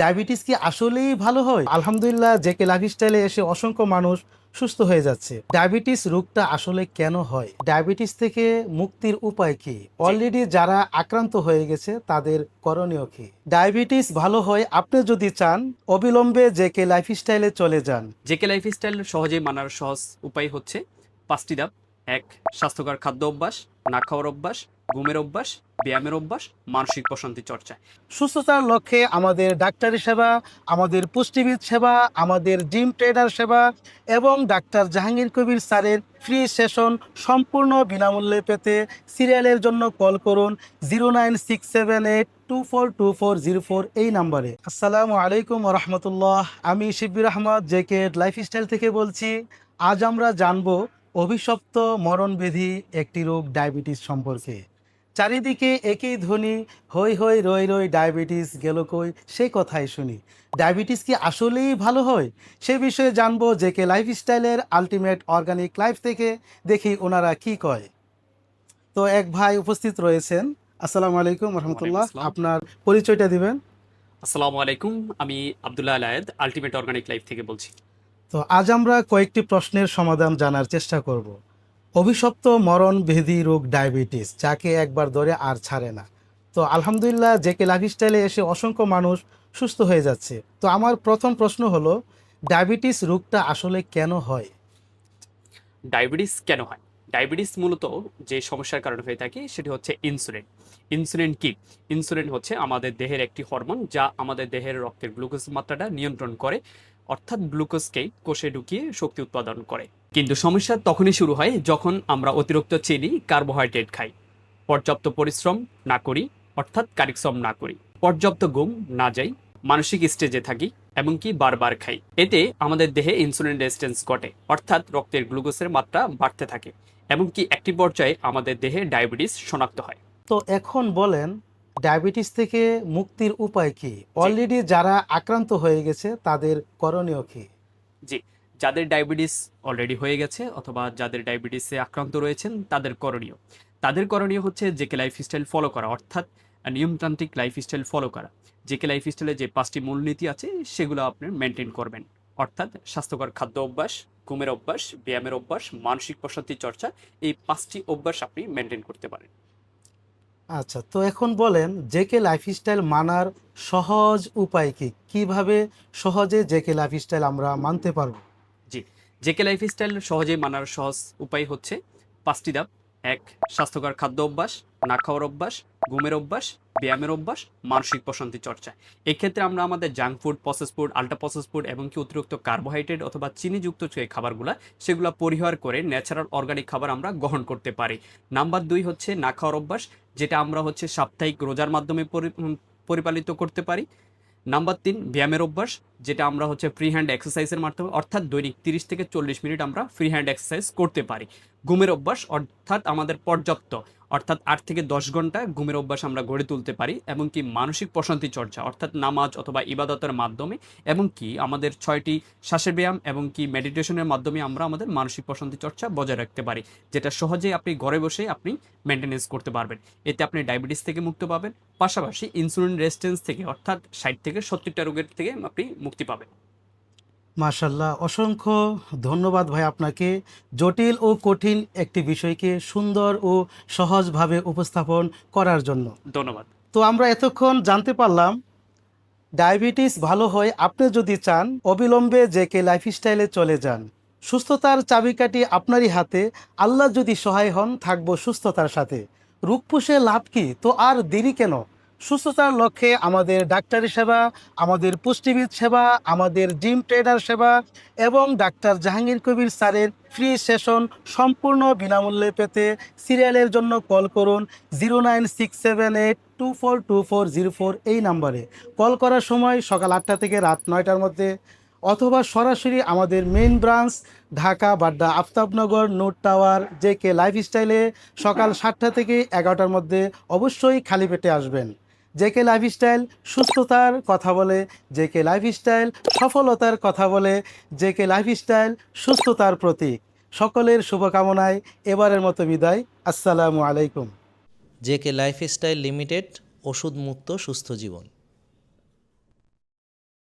Diabetes কি আসলেই ভালো হয়? আলহামদুলিল্লাহ জেকে লাইফস্টাইলে এসে অসংখ্য মানুষ সুস্থ হয়ে যাচ্ছে। ডায়াবেটিস রোগটা আসলে কেন হয়? ডায়াবেটিস থেকে মুক্তির উপায় কি? অলরেডি যারা আক্রান্ত হয়ে গেছে, তাদের করণীয় কি? ডায়াবেটিস ভালো হয়, আপনি যদি চান, অবিলম্বে জেকে লাইফস্টাইলে চলে যান। জেকে লাইফস্টাইল সহজে মানার সহজ উপায় হচ্ছে পাঁচটি ধাপ। এক, স্বাস্থ্যকর খাদ্য অভ্যাস, না খাওয়ার অভ্যাস, ঘুমের অভ্যাস, ব্যায়ামের অভ্যাস, মানসিক প্রশান্তি চর্চা। সুস্থতার লক্ষ্যে আমাদের ডাক্তারি সেবা, আমাদের পুষ্টিবিদ সেবা, আমাদের জিম ট্রেনার সেবা এবং ডাক্তার জাহাঙ্গীর কবির স্যারের ফ্রি সেশন সম্পূর্ণ বিনামূল্যে পেতে সিরিয়ালের জন্য কল করুন zero nine six seven eight two four two four zero four এই নাম্বারে। আসসালামু আলাইকুম রহমতুল্লাহ। আমি শিবির আহমদ জেকে লাইফস্টাইল থেকে বলছি। আজ আমরা জানব অভিশপ্ত মরণবেধি একটি রোগ ডায়াবেটিস সম্পর্কে। চারিদিকে একই ধ্বনি হই হই রই রই ডায়াবেটিস গেল কই সেই কথাই শুনি। ডায়াবেটিস কি আসলেই ভালো হয়? সে বিষয়ে জানব যে কে লাইফস্টাইলের আলটিমেট অর্গানিক লাইফ থেকে দেখি ওনারা কি কয়। তো এক ভাই উপস্থিত রয়েছেন। আসসালামু আলাইকুম রহমতুল্লাহ। আপনার পরিচয়টা দিবেন। আসসালামু আলাইকুম আমি আবদুল্লাহ আলায়েদ আলটিমেট অর্গানিক লাইফ থেকে বলছি। তো আজ আমরা কয়েকটি প্রশ্নের সমাধান জানার চেষ্টা করব। অভিশপ্ত মরণ বেধি রোগ ডায়াবেটিস, যাকে একবার ধরে আর ছাড়ে না। তো আলহামদুলিল্লাহ জেকে লাইফস্টাইলে এসে অসংখ্য মানুষ সুস্থ হয়ে যাচ্ছে। তো আমার প্রথম প্রশ্ন হলো, ডায়াবেটিস রোগটা আসলে কেন হয়? ডায়াবেটিস কেন হয়? ডায়াবেটিস মূলত যে সমস্যার কারণে হয়ে থাকে, সেটি হচ্ছে ইনসুলিন। ইনসুলিন কি? ইনসুলিন হচ্ছে আমাদের দেহের একটি হরমোন, যা আমাদের দেহের রক্তের গ্লুকোজ মাত্রাটা নিয়ন্ত্রণ করে। অর্থাৎ গ্লুকোজকেই কোষে ঢুকিয়ে শক্তি উৎপাদন করে। কিন্তু সমস্যা তখনই শুরু হয় যখন আমরা অতিরিক্ত চিনি, কার্বোহাইড্রেট খাই। পর্যাপ্ত পরিশ্রম না করি, অর্থাৎ কারিশ্রম না করি। পর্যাপ্ত ঘুম না যাই, মানসিক স্টেজে থাকি, এমনকি বারবার খাই। এতে আমাদের দেহে ইনসুলিন রেজিস্ট্যান্স ঘটে, অর্থাৎ রক্তের গ্লুকোজের মাত্রা বাড়তে থাকে। এমনকি একটি পর্যায়ে আমাদের দেহে ডায়াবেটিস শনাক্ত হয়। তো এখন বলেন ডায়াবেটিস থেকে মুক্তির উপায় কি? অলরেডি যারা আক্রান্ত হয়ে গেছে তাদের করণীয় কি? জি যাদের ডায়াবেটিস অলরেডি হয়ে গেছে অথবা যাদের ডায়াবেটিসে আক্রান্ত রয়েছেন তাদের করণীয়। তাদের করণীয় হচ্ছে জেকে লাইফস্টাইল ফলো করা অর্থাৎ নিয়মতান্ত্রিক লাইফস্টাইল ফলো করা। যে জেকে লাইফস্টাইলে যে পাঁচটি মূলনীতি আছে সেগুলো আপনি মেনটেন করবেন। অর্থাৎ স্বাস্থ্যকর খাদ্য অভ্যাস ঘুমের অভ্যাস ব্যায়ামের অভ্যাস মানসিক প্রশান্তি চর্চা এই পাঁচটি অভ্যাস আপনি মেনটেন করতে পারেন। আচ্ছা তো এখন বলেন জেকে লাইফস্টাইল মানার সহজ উপায় কি? কীভাবে সহজে জেকে লাইফস্টাইল আমরা মানতে পারব? জেকে লাইফস্টাইল সহজে মানার সহজ উপায় হচ্ছে পাঁচটি ধাপ। এক, স্বাস্থ্যকর খাদ্য অভ্যাস, না খাওয়ার অভ্যাস, ঘুমের অভ্যাস ব্যায়ামের অভ্যাস, মানসিক প্রশান্তি চর্চা এক্ষেত্রে আমরা আমাদের junk food process food ultra process food এবং কি অতিরিক্ত কার্বোহাইড্রেট অথবা চিনিযুক্ত যে খাবারগুলো, সেগুলো পরিহার করে ন্যাচারাল অর্গানিক খাবার আমরা গ্রহণ করতে পারি। নাম্বার দুই হচ্ছে না খাওয়ার অভ্যাস, যেটা আমরা হচ্ছে সাপ্তাহিক রোজার মাধ্যমে পরিপালিত করতে পারি। নাম্বার তিন, ব্যায়ামের অভ্যাস, যেটা আমরা হচ্ছে ফ্রি হ্যান্ড এক্সারসাইজের মাধ্যমে, অর্থাৎ দৈনিক তিরিশ থেকে চল্লিশ মিনিট আমরা ফ্রি হ্যান্ড এক্সারসাইজ করতে পারি। ঘুমের অভ্যাস, অর্থাৎ আমাদের পর্যাপ্ত। অর্থাৎ আট থেকে দশ ঘণ্টা ঘুমের অভ্যাস আমরা গড়ে তুলতে পারি এবং কি মানসিক প্রশান্তি চর্চা, অর্থাৎ নামাজ অথবা ইবাদতের মাধ্যমে এবং কি আমাদের ছয়টি শ্বাসের ব্যায়াম এবং কি মেডিটেশনের মাধ্যমে আমরা আমাদের মানসিক প্রশান্তি চর্চা বজায় রাখতে পারি, যেটা সহজেই আপনি ঘরে বসে আপনি মেনটেনেন্স করতে পারবেন। এতে আপনি ডায়াবেটিস থেকে মুক্ত পাবেন, পাশাপাশি ইনসুলিন রেজিস্ট্যান্স থেকে, অর্থাৎ ষাট থেকে সত্তরটা রোগের থেকে আপনি মুক্তি পাবেন। মাশাল্লাহ অসংখ্য ধন্যবাদ ভাই আপনাকে। জটিল ও কঠিন একটি বিষয়কে সুন্দর ও সহজভাবে উপস্থাপন করার জন্য। ধন্যবাদ। তো আমরা এতক্ষণ জানতে পারলাম ডায়াবেটিস ভালো হয় আপনি যদি চান অবিলম্বে যে কে লাইফস্টাইলে চলে যান। সুস্থতার চাবিকাঠি আপনারই হাতে আল্লাহ যদি সহায় হন থাকব সুস্থতার সাথে। রূপ পুষে লাভ কি? তো আর দেরি কেন? সুস্থতার লক্ষ্যে আমাদের ডাক্তারি সেবা, আমাদের পুষ্টিবিদ সেবা, আমাদের জিম ট্রেনার সেবা এবং ডাক্তার জাহাঙ্গীর কবির স্যারের ফ্রি সেশন সম্পূর্ণ বিনামূল্যে পেতে সিরিয়ালের জন্য কল করুন zero nine six seven eight two four two four zero four এই নাম্বারে। কল করার সময় সকাল আটটা থেকে রাত নয়টার মধ্যে অথবা সরাসরি আমাদের main branch Dhaka, Badda, Aftabnagar, note tower J K লাইফস্টাইলে সকাল সাতটা থেকে এগারোটার মধ্যে অবশ্যই খালি পেটে আসবেন। জে কে লাইফস্টাইল সুস্থতার কথা বলে, জেকে লাইফস্টাইল সফলতার কথা বলে, জেকে লাইফস্টাইল সুস্থতার প্রতীক। সকলের শুভকামনায় এবারের মতো বিদায়। আসসালামু আলাইকুম। জেকে লাইফস্টাইল লিমিটেড ওষুধ মুক্ত সুস্থ জীবন।